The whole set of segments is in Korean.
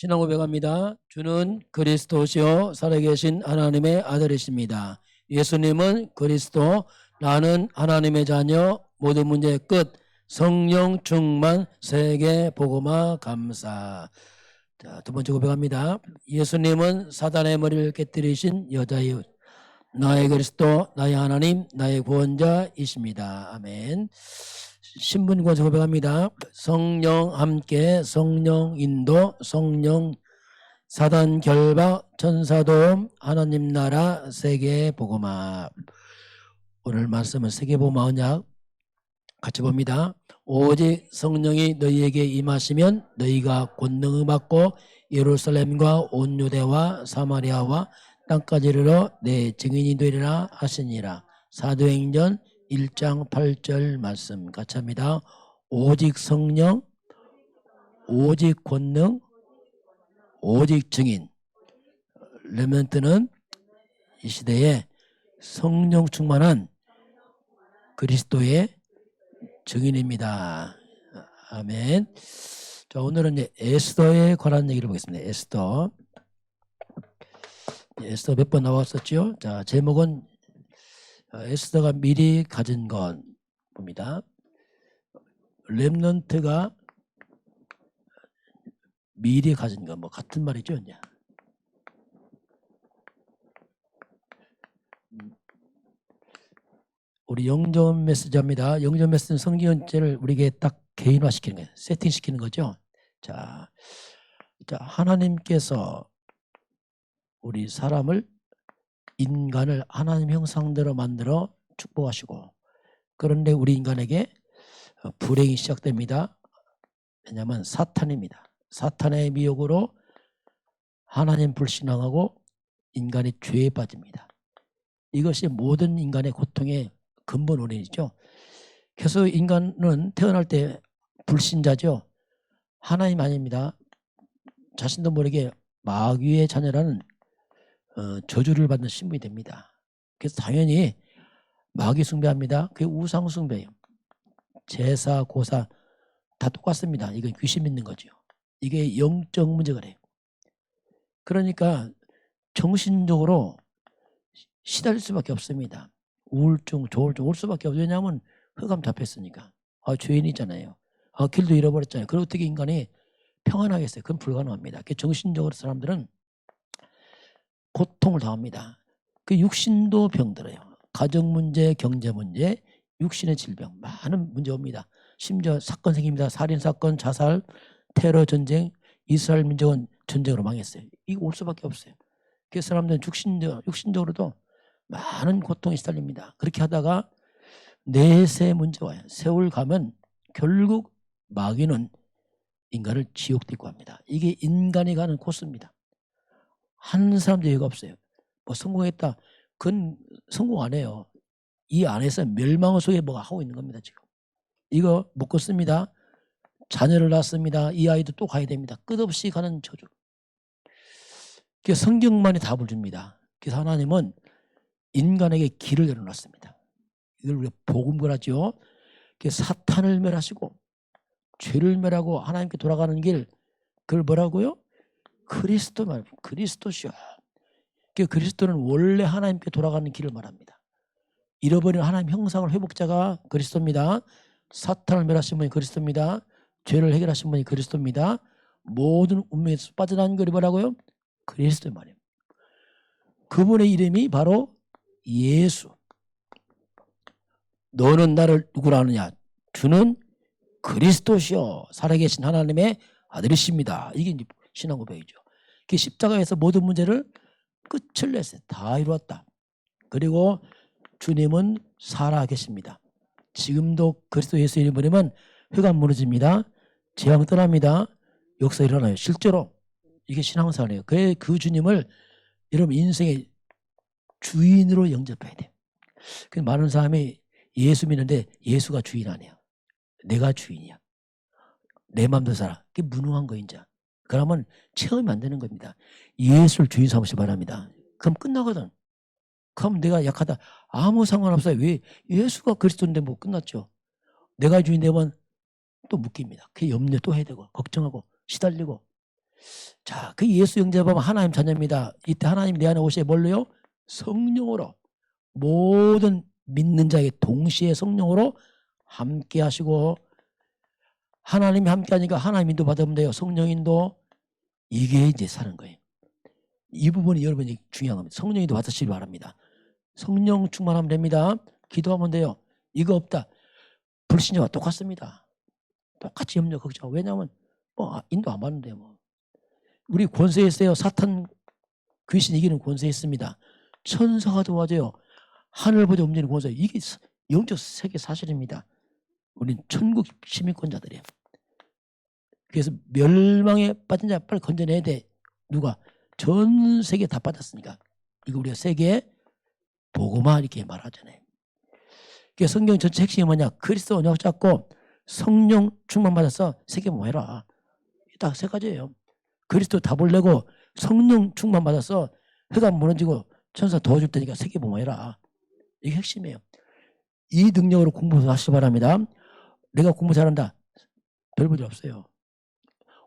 신앙 고백합니다. 주는 그리스도시요 살아계신 하나님의 아들이십니다. 예수님은 그리스도, 나는 하나님의 자녀, 모든 문제의 끝, 성령 충만, 세계 복음화 감사. 자, 두 번째 고백합니다. 예수님은 사단의 머리를 깨뜨리신 여자여, 나의 그리스도, 나의 하나님, 나의 구원자이십니다. 아멘. 신분권서 고백합니다. 성령 함께 성령 인도 성령 사단 결박 천사도움 하나님 나라 세계 복음화 오늘 말씀은 세계 복음화 언약 같이 봅니다. 오직 성령이 너희에게 임하시면 너희가 권능을 받고 예루살렘과 온 유대와 사마리아와 땅까지 이르러 내 증인이 되리라 하시니라. 사도행전 1장 8절 말씀 같이 합니다. 오직 성령, 오직 권능, 오직 증인. 레멘트는 이 시대에 성령 충만한 그리스도의 증인입니다. 아멘. 자, 오늘은 이제 에스더에 관한 얘기를 보겠습니다. 에스더. 에스더 몇 번 나왔었죠? 자, 제목은 어, 에스더가 미리 가진 건 봅니다. 렘넌트가 미리 가진 건 뭐 같은 말이죠, 이제. 음. 우리 영전 메시지입니다. 영전 메시지는 성경전체를 우리에게 딱 개인화시키는 거예요. 세팅시키는 거죠. 자, 자 하나님께서 우리 사람을 인간을 하나님 형상대로 만들어 축복하시고 그런데 우리 인간에게 어, 불행이 시작됩니다. 왜냐하면 사탄입니다. 사탄의 미혹으로 하나님 불신앙하고 인간이 죄에 빠집니다. 이것이 모든 인간의 고통의 근본 원인이죠. 그래서 인간은 태어날 때 불신자죠. 하나님 아닙니다. 자신도 모르게 마귀의 자녀라는 어, 저주를 받는 신분이 됩니다. 그래서 당연히 마귀 숭배합니다. 그게 우상 숭배예요. 제사, 고사 다 똑같습니다. 이건 귀신 믿는 거죠. 이게 영적 문제가 돼요. 그러니까 정신적으로 시달릴 수밖에 없습니다. 우울증, 조울증 올 수밖에 없어요. 왜냐하면 흑암 잡혔으니까. 아, 죄인이잖아요. 아, 길도 잃어버렸잖아요. 그럼 어떻게 인간이 평안하겠어요? 그건 불가능합니다. 그 정신적으로 사람들은 고통을 당합니다. 그 육신도 병들어요. 가정 문제, 경제 문제, 육신의 질병 많은 문제 옵니다. 심지어 사건 생깁니다. 살인 사건, 자살, 테러 전쟁, 이스라엘 민족은 전쟁으로 망했어요. 이거 올 수밖에 없어요. 그 사람들은 육신적, 육신적으로도 많은 고통에 시달립니다. 그렇게 하다가 내세 문제 와요. 세월 가면 결국 마귀는 인간을 지옥 딛고 합니다. 이게 인간이 가는 코스입니다. 한 사람도 여유가 없어요. 뭐 성공했다. 그건 성공 안 해요. 이 안에서 멸망 속에 뭐가 하고 있는 겁니다, 지금. 이거 묶었습니다. 자녀를 낳습니다. 이 아이도 또 가야 됩니다. 끝없이 가는 저주. 그 성경만이 답을 줍니다. 그래서 하나님은 인간에게 길을 열어놨습니다. 이걸 우리가 복음을 하죠. 사탄을 멸하시고 죄를 멸하고 하나님께 돌아가는 길 그걸 뭐라고요? 그리스도 말 그리스도시요. 그 그리스도는 원래 하나님께 돌아가는 길을 말합니다. 잃어버린 하나님 형상을 회복자가 그리스도입니다. 사탄을 멸하신 분이 그리스도입니다. 죄를 해결하신 분이 그리스도입니다. 모든 운명에서 빠져나온 것이 뭐라고요? 그리스도 말이에요. 그분의 이름이 바로 예수. 너는 나를 누구라 하느냐? 주는 그리스도시요. 살아계신 하나님의 아들이십니다. 이게 신앙 고백이죠. 그 십자가에서 모든 문제를 끝을 냈어요. 다 이루었다. 그리고 주님은 살아계십니다. 지금도 그리스도 예수 이름 부르면 회가 무너집니다. 재앙 떠납니다. 역사 일어나요. 실제로 이게 신앙생활이에요. 그, 그 주님을 여러분 인생의 주인으로 영접해야 돼요. 그 많은 사람이 예수 믿는데 예수가 주인 아니에요. 내가 주인이야. 내 맘대로 살아. 그게 무능한 거 이제. 그러면 체험이 안 되는 겁니다. 예수를 주인 삼으시 바랍니다. 그럼 끝나거든. 그럼 내가 약하다. 아무 상관없어요. 왜? 예수가 그리스도인데 뭐 끝났죠. 내가 주인 되면 또 묶입니다. 그 염려 또 해야 되고, 걱정하고, 시달리고. 자, 그 예수 영접하면 하나님 자녀입니다. 이때 하나님 내 안에 오시에 뭘로요? 성령으로 모든 믿는 자에게 동시에 성령으로 함께 하시고 하나님이 함께 하니까 하나님 인도 받으면 돼요. 성령 인도 이게 이제 사는 거예요. 이 부분이 여러분이 중요한 겁니다. 성령 인도 받으시기 바랍니다. 성령 충만하면 됩니다. 기도하면 돼요. 이거 없다. 불신자와 똑같습니다. 똑같이 염려 걱정. 왜냐하면 뭐 아, 인도 안 받는데 뭐. 우리 권세 있어요. 사탄 귀신 이기는 권세 있습니다. 천사가 도와줘요. 하늘보다 움직이는 권세. 이게 스- 영적 세계 사실입니다. 우린 천국 시민권자들이에요. 그래서 멸망에 빠진 자 빨리 건져내야 돼. 누가? 전 세계 다 빠졌으니까. 이거 우리가 세계에 보고만 이렇게 말하잖아요. 그래서 성경 전체 핵심이 뭐냐? 그리스도 언약 잡고 성령 충만 받아서 세계 뭐 해라. 딱 세 가지예요. 그리스도 답을 내고 성령 충만 받아서 흑암 무너지고 천사 도와줄 테니까 세계 뭐 해라. 이게 핵심이에요. 이 능력으로 공부 하시기 바랍니다. 내가 공부 잘한다. 별 볼일 없어요.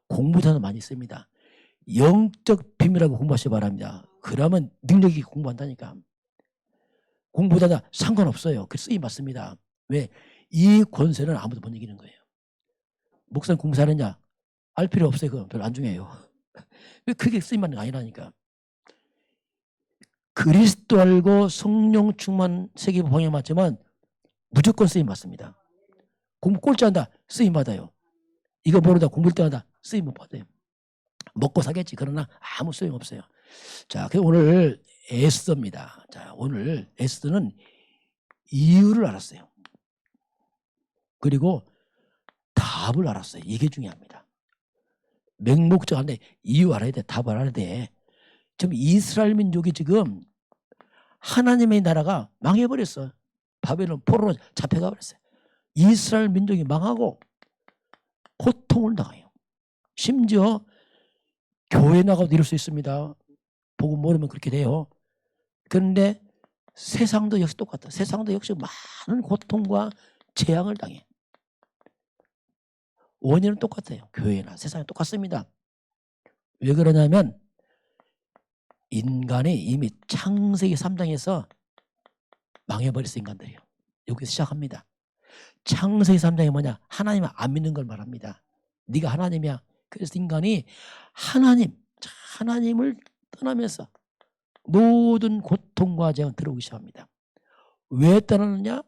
공부자는 많이 씁니다. 영적 비밀하고 공부하시기 바랍니다. 그러면 능력이 공부한다니까. 공부하다 상관없어요. 그 쓰임 받습니다. 왜? 이 권세는 아무도 못 이기는 거예요. 목사님 공부 잘했냐? 알 필요 없어요. 그건 별로 안 중요해요. 왜 그게 쓰임 받는 거 아니라니까. 그리스도 알고 성령 충만 세계 방향 맞지만 무조건 쓰임 받습니다. 공부 꼴찌한다 쓰임 받아요. 이거 모르다 공부할 때마다 쓰임 못 받아요. 먹고 사겠지. 그러나 아무 소용 없어요. 자, 그 오늘 에스더입니다. 자, 오늘 에스더는 이유를 알았어요. 그리고 답을 알았어요. 이게 중요합니다. 맹목적한데 이유 알아야 돼. 답 알아야 돼. 지금 이스라엘 민족이 지금 하나님의 나라가 망해버렸어. 바벨론 포로로 잡혀가 버렸어요. 이스라엘 민족이 망하고 고통을 당해요. 심지어 교회 나가도 이럴 수 있습니다. 보고 모르면 그렇게 돼요. 그런데 세상도 역시 똑같다. 세상도 역시 많은 고통과 재앙을 당해. 원인은 똑같아요. 교회나 세상이 똑같습니다. 왜 그러냐면 인간이 이미 창세기 3장에서 망해버렸어 인간들이요. 여기서 시작합니다. 창세기 3장이 뭐냐? 하나님을 안 믿는 걸 말합니다. 네가 하나님이야. 그래서 인간이 하나님, 하나님을 떠나면서 모든 고통과 재앙 들어오기 시작합니다. 왜 떠나느냐?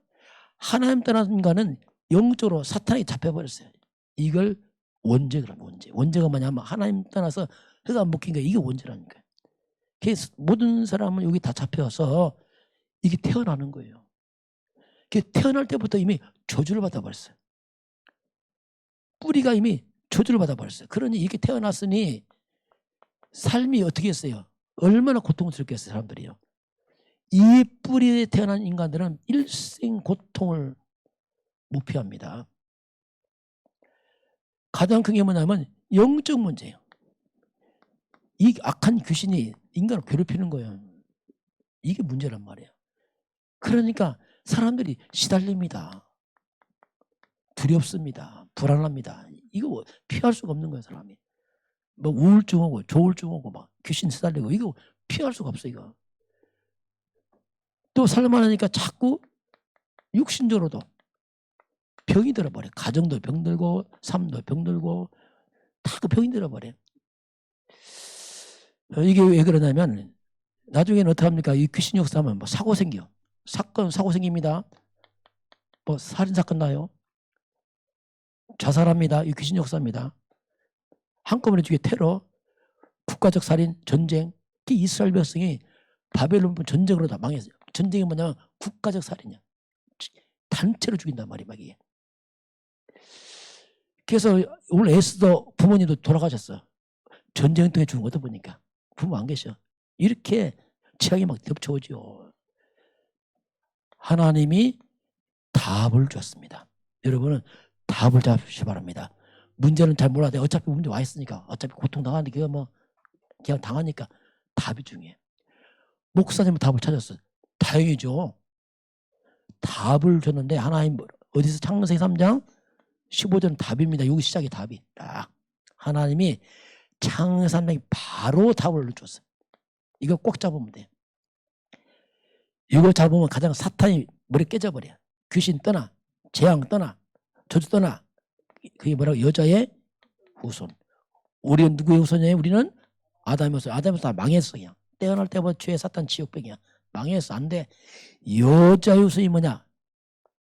하나님 떠난 인간은 영적으로 사탄에게 잡혀버렸어요. 이걸 원죄라는 원죄. 원죄가 뭐냐면 하나님 떠나서 흑암 묶인 거 이게 원죄라니까요. 모든 사람은 여기 다 잡혀서 이게 태어나는 거예요. 그 태어날 때부터 이미 저주를 받아버렸어요. 뿌리가 이미 저주를 받아버렸어요. 그러니 이렇게 태어났으니 삶이 어떻게 했어요? 얼마나 고통스럽겠어요, 사람들이요. 이 뿌리에 태어난 인간들은 일생 고통을 무피합니다. 가장 큰 게 뭐냐면 영적 문제예요. 이 악한 귀신이 인간을 괴롭히는 거예요. 이게 문제란 말이에요. 그러니까 사람들이 시달립니다. 두렵습니다. 불안합니다. 이거 피할 수가 없는 거예요, 사람이. 뭐 우울증 오고 조울증 오고 막 귀신 시달리고 이거 피할 수가 없어 이거. 또 살만하니까 자꾸 육신적으로도 병이 들어버려. 가정도 병들고 삶도 병들고 다 그 병이 들어버려. 어, 이게 왜 그러냐면 나중에는 어떻게 합니까? 이 귀신 역사하면 뭐 사고 생겨. 사건 사고 생깁니다. 뭐 살인 사건 나요. 자살합니다. 이 귀신 역사입니다. 한꺼번에 죽게 테러, 국가적 살인, 전쟁. 그 이스라엘 백성이 바벨론 전쟁으로 다 망했어요. 전쟁이 뭐냐면 국가적 살인이야. 단체로 죽인단 말이야, 막 이게. 그래서 오늘 에스더 부모님도 돌아가셨어. 전쟁 통에 죽은 것도 보니까 부모 안 계셔. 이렇게 취향이 막 겹쳐오죠. 하나님이 답을 줬습니다. 여러분은 답을 잡으시 기 바랍니다. 문제는 잘 몰라도 어차피 문제 와 있으니까 어차피 고통 당하는데 그거 뭐 그냥 당하니까 답이 중요해. 목사님은 답을 찾았어. 다행이죠. 답을 줬는데 하나님 어디서 창세기 3장 15절 답입니다. 여기 시작이 답이 딱 하나님이 창사 하나님이 바로 답을 줬어. 이거 꼭 잡으면 돼. 이거 잡으면 가장 사탄이 머리 깨져버려. 귀신 떠나, 재앙 떠나, 저주 떠나. 그게 뭐라고 여자의 후손. 우리는 누구의 후손이에요? 우리는 아담의 후손. 아담의 후손 다 망했어 그냥. 태어날 때부터 죄 사탄 지옥병이야. 망했어 안 돼. 여자의 후손이 뭐냐?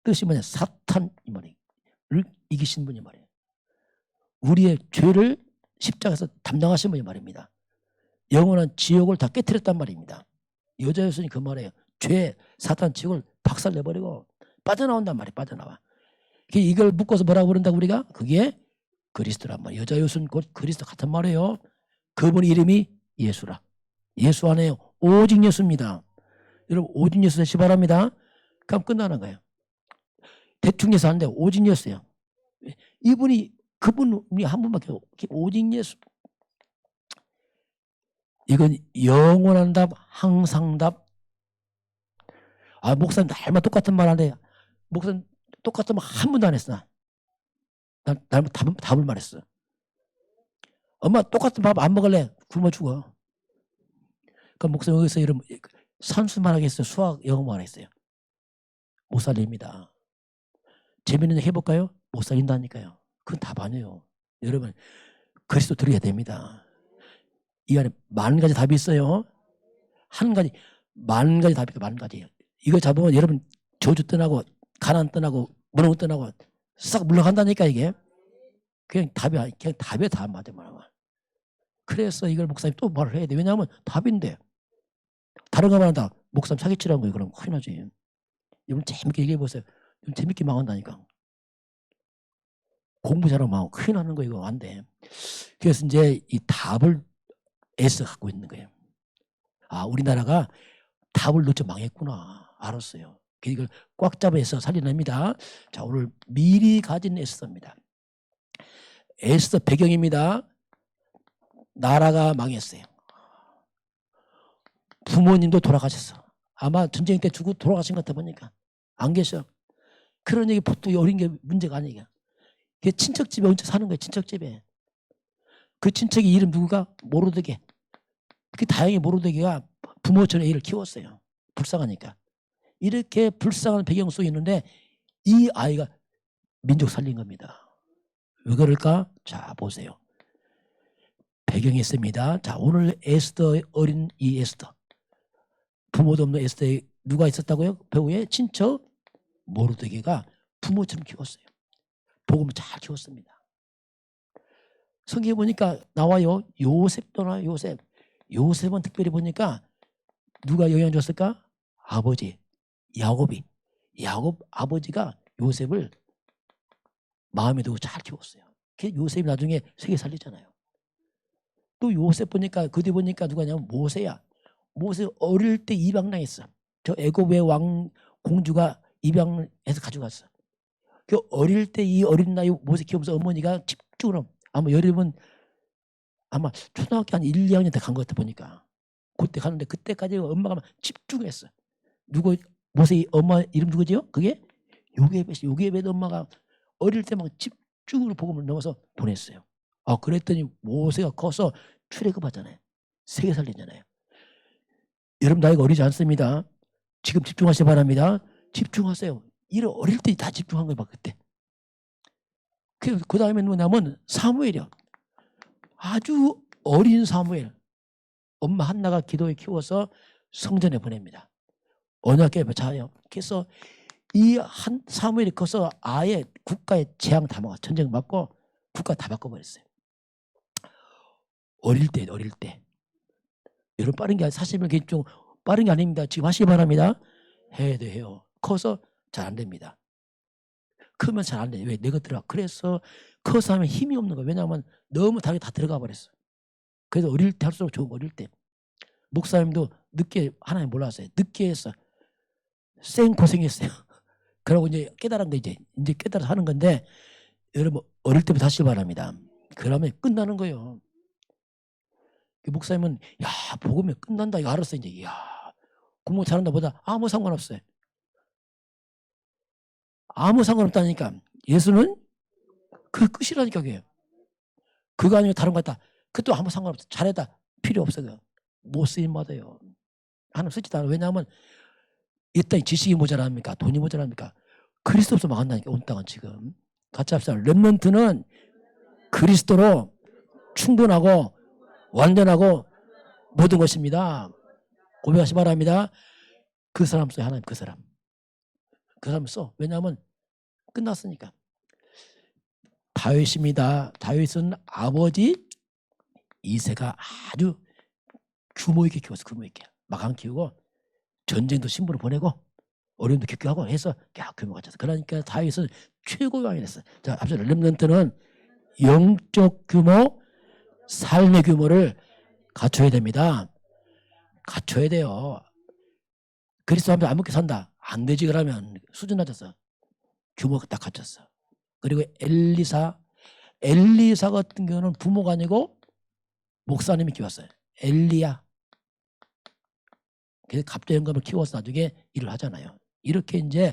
뜻이 뭐냐? 사탄 이 말이야. 를 이기신 분이 말이에요. 우리의 죄를 십자가에서 담당하신 분이 말입니다. 영원한 지옥을 다 깨뜨렸단 말입니다. 여자의 후손이 그 말이에요. 죄, 사탄, 지옥을 박살내버리고 빠져나온단 말이에요. 빠져나와. 그 이걸 묶어서 뭐라고 부른다고 우리가? 그게 그리스도란 말이에요. 여자 요순 곧 그리스도 같은 말이에요. 그분 이름이 예수라. 예수 안에요. 오직 예수입니다. 여러분 오직 예수 되시 바랍니다. 그럼 끝나는 거예요. 대충 예수 하는데 오직 예수예요. 이분이 그분 우리 한 분밖에 없- 오직 예수. 이건 영원한 답, 항상 답. 아 목사님 날마다 똑같은 말 하는데 목사님 똑같은 말한 번도 안 했어. 나. 난 날마다 답, 답을 말했어. 엄마 똑같은 밥 안 먹을래? 굶어 죽어. 그 목사님 여기서 이런 산수만 하겠어요? 수학, 영어만 하겠어요? 못 살립니다. 얘기 해볼까요? 못 살린다니까요. 그건 답 아니에요. 여러분 그리스도 들어야 됩니다. 이 안에 만 가지 답이 있어요. 한 가지, 만 가지 답이 만 가지예요. 이거 잡으면 여러분 저주 떠나고 가난 떠나고 무너움 떠나고 싹 물러간다니까 이게. 그냥 답이 그냥 답이 답 맞아 말하면. 그래서 이걸 목사님 또 말을 해야 돼. 왜냐하면 답인데. 다른 거 말한다. 목사님 사기치라는 거예요. 그럼 큰일 나지. 이분 재밌게 얘기해 보세요. 이분 재밌게 망한다니까. 공부 잘하면 망하고 큰일 나는 거 이거 안 돼. 그래서 이제 이 답을 애써 갖고 있는 거예요. 아, 우리나라가 답을 놓쳐 망했구나. 알았어요. 이걸 꽉 잡아 애써 살려냅니다. 자, 오늘 미리 가진 에스더입니다. 에스더 배경입니다. 나라가 망했어요. 부모님도 돌아가셨어. 아마 전쟁 때 죽고 돌아가신 것 같아 보니까 안 계셔. 그런 얘기 보통 어린 게 문제가 아니야. 그게 친척 집에 혼자 사는 거야. 친척 집에. 그 친척이 이름 누구가 모로드게. 그 다행히 모로드게가 부모처럼 애를 키웠어요. 불쌍하니까. 이렇게 불쌍한 배경 속에 있는데 이 아이가 민족 살린 겁니다. 왜 그럴까? 자 보세요. 배경이 있습니다. 자 오늘 에스더 어린 이 에스더 부모도 없는 에스더에 누가 있었다고요? 배우의 친척 모르드게가 부모처럼 키웠어요. 복음을 잘 키웠습니다. 성경에 보니까 나와요. 요셉도 나와요. 요셉. 요셉은 특별히 보니까 누가 영향 줬을까? 아버지 야곱이 야곱 아버지가 요셉을 마음에 두고 잘 키웠어요. 그 요셉이 나중에 세계 살리잖아요. 또 요셉 보니까 그 뒤 보니까 누가냐면 모세야. 모세 어릴 때 입양당했어. 저 애굽의 왕 공주가 입양해서 가져갔어. 그 어릴 때 이 어린 나이 모세 키우면서 어머니가 집중으로 아마 여름은 아마 초등학교 한 1, 2학년 때 간 것 같아 보니까 그때 가는데 그때까지 엄마가 막 집중했어. 누구 모세 엄마 이름 누구지요? 그게 요게벳 요게벳 엄마가 어릴 때 막 집중으로 복음을 넣어서 보냈어요. 아 그랬더니 모세가 커서 출애굽하잖아요. 세계 살리잖아요. 여러분 나이가 어리지 않습니다. 지금 집중하시기 바랍니다. 집중하세요. 이런 어릴 때 다 집중한 거예요, 막 그때. 그, 그 다음에 뭐냐면 사무엘이요. 아주 어린 사무엘. 엄마 한나가 기도에 키워서 성전에 보냅니다. 언약궤 자요. 그래서 이 한 사무엘이 커서 아예 국가의 재앙 다 먹어. 전쟁 맞고 국가 다 바꿔버렸어요. 어릴 때, 어릴 때. 여러분 빠른 게 사실은 좀 빠른 게 아닙니다. 지금 하시기 바랍니다. 해야 돼요. 커서 잘 안 됩니다. 크면 잘 안 돼. 왜? 내가 들어가. 그래서 커서 하면 힘이 없는 거야. 왜냐하면 너무 당이 다 들어가 버렸어. 그래서 어릴 때 할수록 좋은 거, 어릴 때. 목사님도 늦게 하나님 몰랐어요. 늦게 했어. 생 고생했어요. 그러고 이제 깨달은 거 이제 이제 깨달아서 하는 건데 여러분 어릴 때부터 하시기 바랍니다. 그러면 끝나는 거예요. 그 목사님은 야 복음이 끝난다 이거 알았어 이제 야 공부 잘한다 보다 아무 상관없어요. 아무 상관없다니까 예수는 그 끝이라니까 그게 그거 아니면 다른 거 같다 그것도 아무 상관없어. 잘해다 필요 없어. 그못 쓰임 받아요. 하나님 쓰지도 않아. 왜냐하면 이 땅에 지식이 모자랍니까? 돈이 모자랍니까? 그리스도 없어 망한다니까 온 땅은 지금. 같이 합시다. 렘넌트는 그리스도로 충분하고 완전하고 모든 것입니다. 고백하시 바랍니다. 그 사람 써요. 하나님 그 사람. 그 사람 써. 왜냐하면 끝났으니까. 다윗입니다. 다윗은 아버지 이세가 아주 규모 있게 키웠어. 규모 있게. 막안 키우고 전쟁도 신부로 보내고 어려움도 겪게 하고 해서 야 규모가 졌어. 그러니까 다윗은 최고의 왕이 됐어. 자, 앞서 렘넌트는 영적 규모, 삶의 규모를 갖춰야 됩니다. 갖춰야 돼요. 그리스도 하면 아무렇게 산다. 안 되지 그러면 수준 낮았어. 규모가 딱 갖췄어. 그리고 엘리사, 엘리사 같은 경우는 부모가 아니고 목사님이 키웠어요. 엘리야. 갑자 영감을 키워서 나중에 일을 하잖아요. 이렇게 이제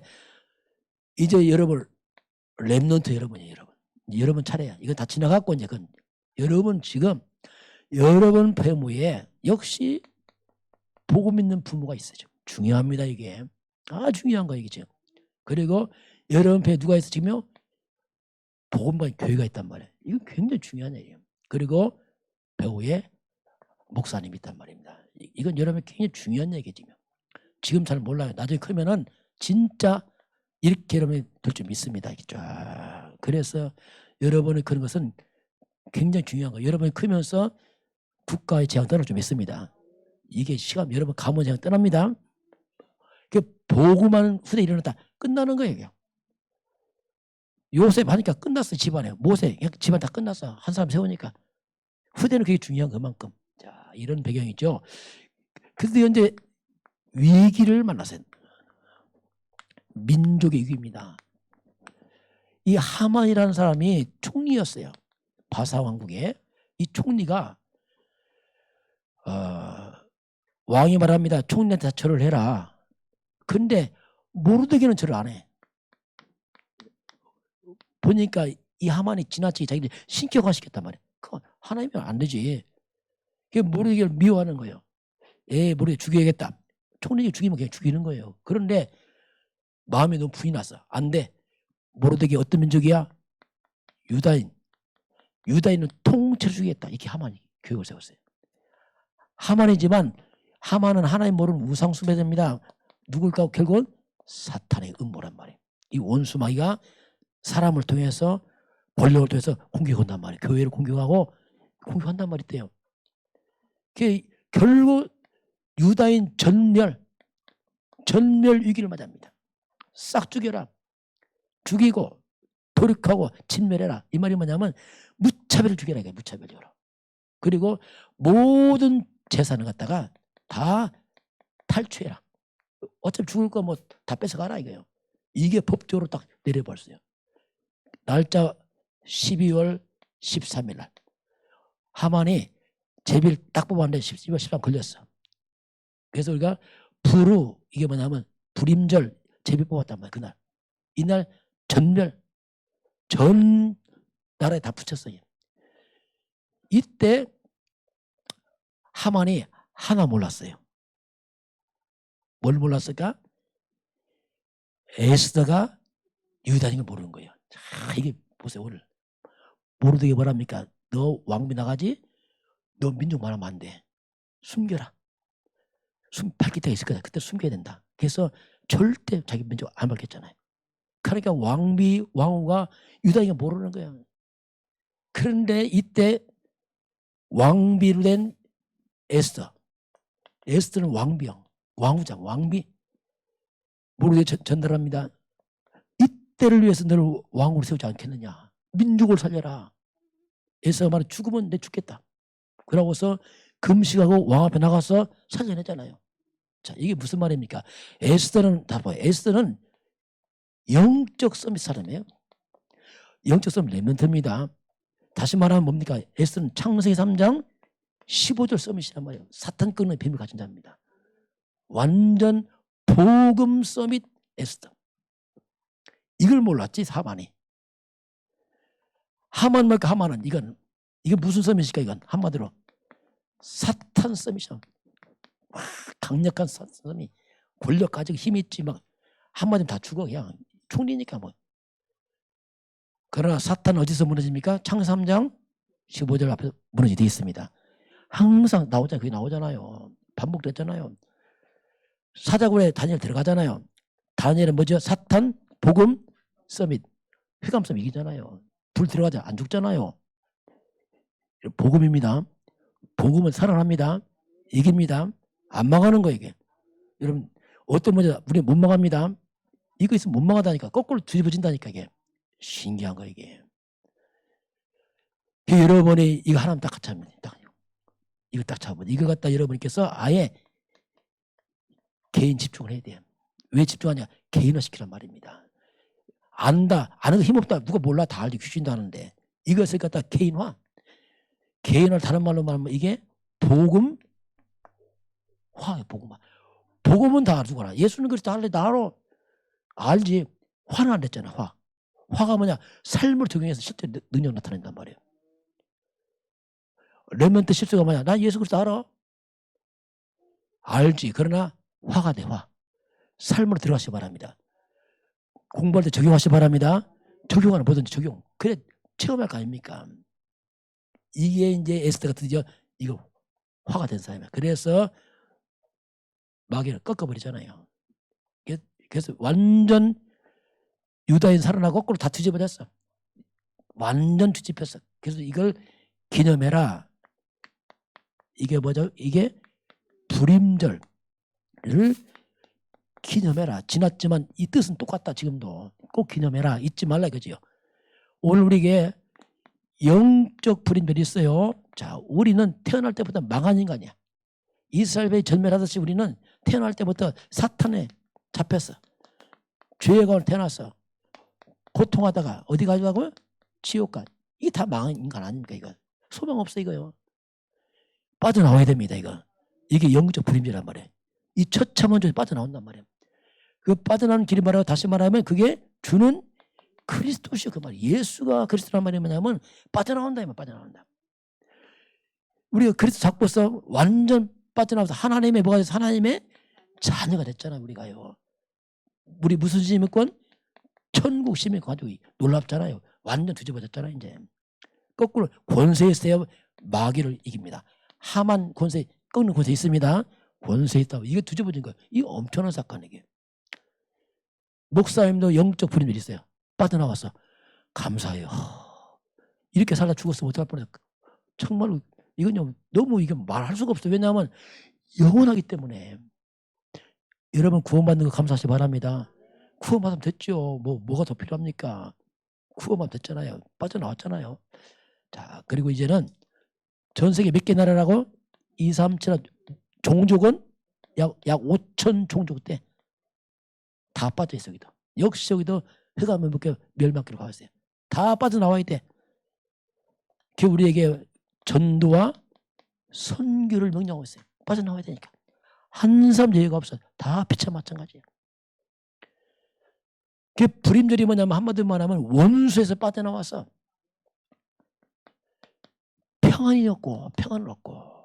이제 여러분 랩넌트 여러분이에요, 여러분. 여러분 차례야. 이거 다 지나갔고 이제 그건 여러분 지금 여러분 배무에 역시 복음 있는 부모가 있어요. 지금. 중요합니다 이게. 아 중요한 거 이게 지금. 그리고 여러분 배에 누가 있어 지금요? 복음과 교회가 있단 말이에요. 이거 굉장히 중요한 일이에요. 그리고 배우에 목사님이 있단 말입니다. 이- 이건 여러분 굉장히 중요한 얘기죠. 지금. 지금 잘 몰라요. 나중에 크면은 진짜 이렇게 여러분이 될 줄 믿습니다. 쫙. 그래서 여러분의 그런 것은 굉장히 중요한 거예요. 여러분이 크면서 국가의 재앙 떠날 줄 믿습니다. 이게 시간 여러분 가문 재앙 떠납니다. 그 보고만 후대 일어났다 끝나는 거예요. 요셉 하니까 끝났어 집안에 모세 집안 다 끝났어 한 사람 세우니까 후대는 그게 중요한 그만큼 자 이런 배경이죠. 근데 현재 위기를 만났어요. 민족의 위기입니다. 이 하만이라는 사람이 총리였어요. 바사 왕국의 이 총리가 어, 왕이 말합니다. 총리한테 다 절을 해라. 근데 모르드게는 절을 안 해. 보니까 이 하만이 지나치게 자기들 신격화시켰단 말이야. 그거 하나님은 안 되지. 그게 모르드게를 미워하는 거예요. 에 모르게 죽여야겠다. 총리를 죽이면 그냥 죽이는 거예요. 그런데 마음에 너무 분이 났어. 안 돼. 모르드게 어떤 민족이야? 유다인. 유다인은 통째로 죽이겠다. 이렇게 하만이 교육을 세웠어요. 하만이지만 하만은 하나님 모르는 우상 숭배자입니다. 누굴까? 결국은 사탄의 음모란 말이에요. 이 원수 마귀가 사람을 통해서 권력을 통해서 공격한단 말이에요. 교회를 공격하고 공격한단 말이 있대요. 그 결국 유다인 전멸, 전멸 위기를 맞이합니다. 싹 죽여라. 죽이고 돌이하고 진멸해라. 이 말이 뭐냐면 무차별을 죽여라. 무차별적으로. 그리고 모든 재산을 갖다가 다 탈취해라. 어차피 죽을 거 뭐 다 뺏어가라 이거예요. 이게 법적으로 딱 내려버렸어요. 날짜 12월 13일 날 하만이 제비를 딱 뽑았는데 12월 13일 걸렸어. 그래서 우리가 부루 이게 뭐냐면 불임절 제비 뽑았단 말이야 그날. 이날 전멸 전 나라에 다 붙였어요. 이때 하만이 하나 몰랐어요. 뭘 몰랐을까? 에스더가 유다인 걸 모르는 거예요. 자, 이게 보세요 오늘 모르게 뭐랍니까? 너 왕비 나가지? 너 민족 말하면 안 돼. 숨겨라. 숨 밝힐 때가 있을 거다. 그때 숨겨야 된다. 그래서 절대 자기 민족 안 밝혔잖아요. 그러니까 왕비 왕후가 유다인가 모르는 거예요. 그런데 이때 왕비로 된 에스더. 에스더는 왕비형, 왕후장, 왕비. 모르게 전- 전달합니다. 이때를 위해서 너를 왕으로 세우지 않겠느냐. 민족을 살려라. 에스더가 말해 죽으면 내 죽겠다. 그러고서 금식하고 왕 앞에 나가서 살려내잖아요. 자, 이게 무슨 말입니까? 에스더는 다 봐요. 에스더는 영적 서밋 사람이에요. 영적 서밋 레멘트입니다. 다시 말하면 뭡니까? 에스더는 창세기 3장 15절 서밋이란 말이에요. 사탄 끊는 비밀 가진 자입니다. 완전 복음 서밋 에스더. 이걸 몰랐지 하만이. 하만 말까 하만은 이건 이게 무슨 썸이실까 이건 한마디로 사탄 썸이죠. 와, 강력한 사- 썸이 권력 가지고 힘 있지 막 한마디면 다 죽어 그냥 총리니까 뭐. 그러나 사탄 어디서 무너집니까? 3장 15절 앞에 무너지게 돼 있습니다. 항상 나오잖아요. 그게 나오잖아요. 반복됐잖아요. 사자굴에 다니엘 들어가잖아요. 다니엘은 뭐죠? 사탄, 복음, 서밋, 휘감섬 이기잖아요. 불 들어가자 안 죽잖아요. 복음입니다. 복음은 살아납니다. 이깁니다. 안 망하는 거 이게. 여러분 어떤 문제 우리 못 망합니다. 이거 있으면 못 망하다니까 거꾸로 뒤집어진다니까 이게 신기한 거 이게. 그 여러분이 이거 하나만 딱 잡으면 딱 이거 딱 잡으면 이걸 갖다 여러분께서 아예 개인 집중을 해야 돼요. 왜 집중하냐? 개인화 시키란 말입니다. 안다, 아는 거 힘없다, 누가 몰라 다 알지 귀신도 하는데 이것을 갖다 개인화. 개인화를 다른 말로 말하면 이게 복음 화예요, 복음화. 복음은 다 누구나. 예수는 그리스도 알래 나로 알지. 화는 안 됐잖아, 화. 화가 뭐냐? 삶을 적용해서 실제 능- 능력 나타낸단 말이에요. 레멘트 실수가 뭐냐? 나 예수 그리스도 알아. 알지. 그러나 화가 돼, 화. 삶으로 들어가시 바랍니다. 공부할 때 적용하시 바랍니다. 적용하는 뭐든지 적용. 그래 체험할 거 아닙니까? 이게 이제 에스테가 드디어 이거 화가 된 사람이야. 그래서 마귀를 꺾어버리잖아요. 그래- 그래서 완전 유다인 살아나고 거꾸로 다 뒤집어졌어. 완전 뒤집혔어. 그래서 이걸 기념해라. 이게 뭐죠? 이게 불임절을 기념해라. 지났지만 이 뜻은 똑같다. 지금도 꼭 기념해라. 잊지 말라 이거지요. 오늘 우리에게 영적 불임절이 있어요. 자, 우리는 태어날 때부터 망한 인간이야. 이스라엘의 전멸하듯이 우리는 태어날 때부터 사탄에 잡혔어. 죄의 가운데 태어났어. 고통하다가 어디 가려고? 지옥 가. 이게 다 망한 인간 아닙니까 이거? 소망 없어 이거요. 빠져나와야 됩니다 이거. 이게 영적 불임절란 말이에요. 이 처참한 죄 빠져나온단 말이에요. 그 빠져나오는 길이 말하고 다시 말하면 그게 주는 그리스도시요 그 말이에요. 예수가 그리스도란 말이 뭐냐면 빠져나온다 이말 빠져나온다. 우리가 그리스도 잡고서 완전 빠져나와서 하나님의 뭐가 돼서 하나님의 자녀가 됐잖아 우리가요. 우리 무슨 시민권? 천국 시민권 가지고 놀랍잖아요. 완전 뒤집어졌잖아 이제. 거꾸로 권세 있어야 마귀를 이깁니다. 하만 권세 꺾는 권세 있습니다. 권세 있다고 이게 뒤집어진 거예요. 이거 엄청난 사건 이게. 목사님도 영적 불임이 있어요. 빠져나왔어. 감사해요. 하, 이렇게 살다 죽었으면 어떡할 뻔했어. 정말 이건 너무 이게 말할 수가 없어요. 왜냐하면 영원하기 때문에 여러분 구원받는 거 감사하시 기 바랍니다. 구원받으면 됐죠. 뭐 뭐가 더 필요합니까? 구원받으면 됐잖아요. 빠져나왔잖아요. 자 그리고 이제는 전 세계 몇 개 나라라고 2, 3, 7 종족은 약, 약 5천 종족 대다 빠져 있어 여기도. 역시 여기도 흑암을 먹게 멸망기로 가고 있어요. 다 빠져나와야 돼. 그 우리에게 전도와 선교를 명령하고 있어요. 빠져나와야 되니까. 한 사람 예외가 없어. 다 피차 마찬가지예요. 그 불임절이 뭐냐면 한마디로 말하면 원수에서 빠져나와서 평안이 없고 평안을 얻고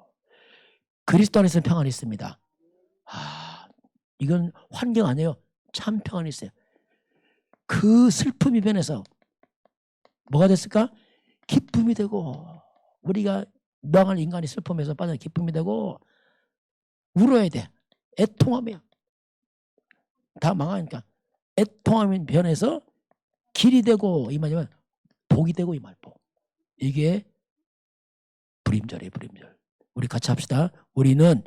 그리스도 안에서 평안이 있습니다. 아, 이건 환경 아니에요. 참 평안이 있어요. 그 슬픔이 변해서 뭐가 됐을까? 기쁨이 되고 우리가 망할 인간이 슬픔에서 빠져 기쁨이 되고 울어야 돼. 애통하며 다 망하니까 애통함이 변해서 길이 되고 이 말이면 복이 되고 이 말 복. 이게 불임절이에요, 불임절. 우리 같이 합시다. 우리는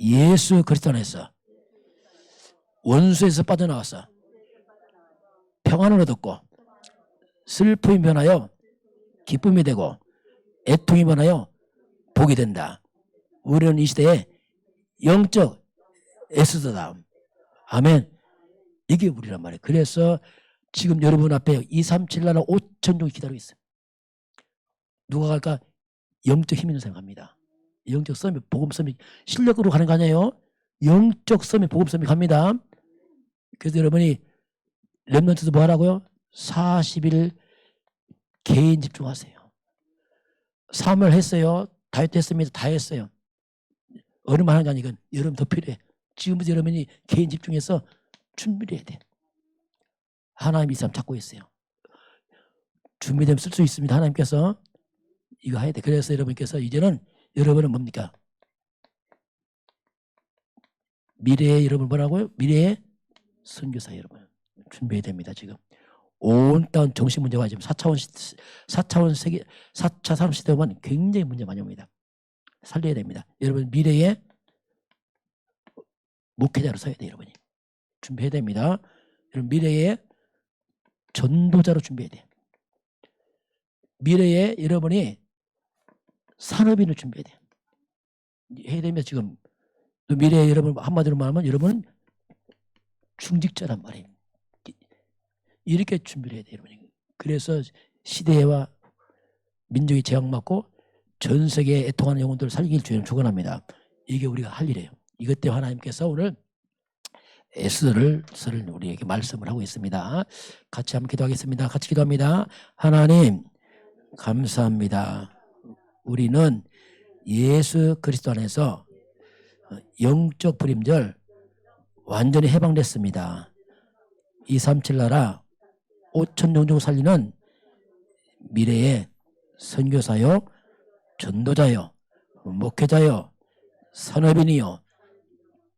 예수 그리스도 안에서 원수에서 빠져나왔어. 평안을 얻었고 슬픔이 변하여 기쁨이 되고 애통이 변하여 복이 된다. 우리는 이 시대에 영적 에스더다. 아멘. 이게 우리란 말이에요. 그래서 지금 여러분 앞에 2, 3, 7 나라 5천 종이 기다리고 있어요. 누가 갈까? 영적 힘 있는 사람 갑니다. 영적 썸이 복음 썸이 실력으로 가는 거 아니에요. 영적 썸이 복음 썸이 갑니다. 그래서 여러분이 랩런트도 뭐 하라고요? 40일 개인 집중하세요. 삶을 했어요. 다이어트 했습니다. 다 했어요. 하는 게 아니건 여러분 더 필요해. 지금부터 여러분이 개인 집중해서 준비를 해야 돼. 하나님이 이 사람 찾고 있어요. 준비되면 쓸 수 있습니다. 하나님께서 이거 해야 돼. 그래서 여러분께서 이제는 여러분은 뭡니까? 미래의 여러분 뭐라고요? 미래의 선교사 여러분 준비해야 됩니다. 지금 온땅 정신 문제가 지금 4차원 시, 4차원 세계 4차 산업 시대 보면 굉장히 문제 많이 옵니다. 살려야 됩니다. 여러분 미래의 목회자로 서야 돼요, 여러분이. 준비해야 됩니다. 여러분 미래의 전도자로 준비해야 돼요. 미래에 여러분이 산업인을 준비해야 돼요. 해야 되면 지금 또 미래에 여러분 한마디로 말하면 여러분은 중직자란 말이에요. 이렇게 준비를 해야 돼요, 여러분이. 그래서 시대와 민족이 제약받고 전 세계에 애통하는 영혼들을 살리길 주님 축원합니다. 이게 우리가 할 일이에요. 이것 때문에 하나님께서 오늘 에스를 를 우리에게 말씀을 하고 있습니다. 같이 한번 기도하겠습니다. 같이 기도합니다. 하나님 감사합니다. 우리는 예수 그리스도 안에서 영적 불임절 완전히 해방됐습니다. 237 나라 5천 종족 살리는 미래의 선교사요, 전도자요, 목회자요, 산업인이요,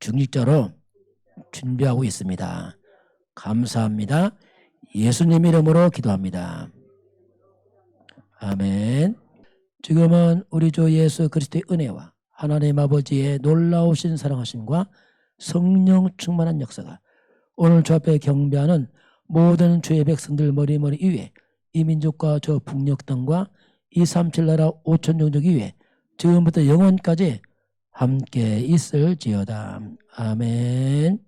중직자로 준비하고 있습니다. 감사합니다. 예수님 이름으로 기도합니다. 아멘. 지금은 우리 주 예수 그리스도의 은혜와 하나님 아버지의 놀라우신 사랑하심과 성령 충만한 역사가 오늘 주 앞에 경배하는 모든 주의 백성들 머리머리 위에 이 민족과 저 북녘 땅과 이 삼칠 나라 오천 종족 위에 지금부터 영원까지 함께 있을지어다. 아멘.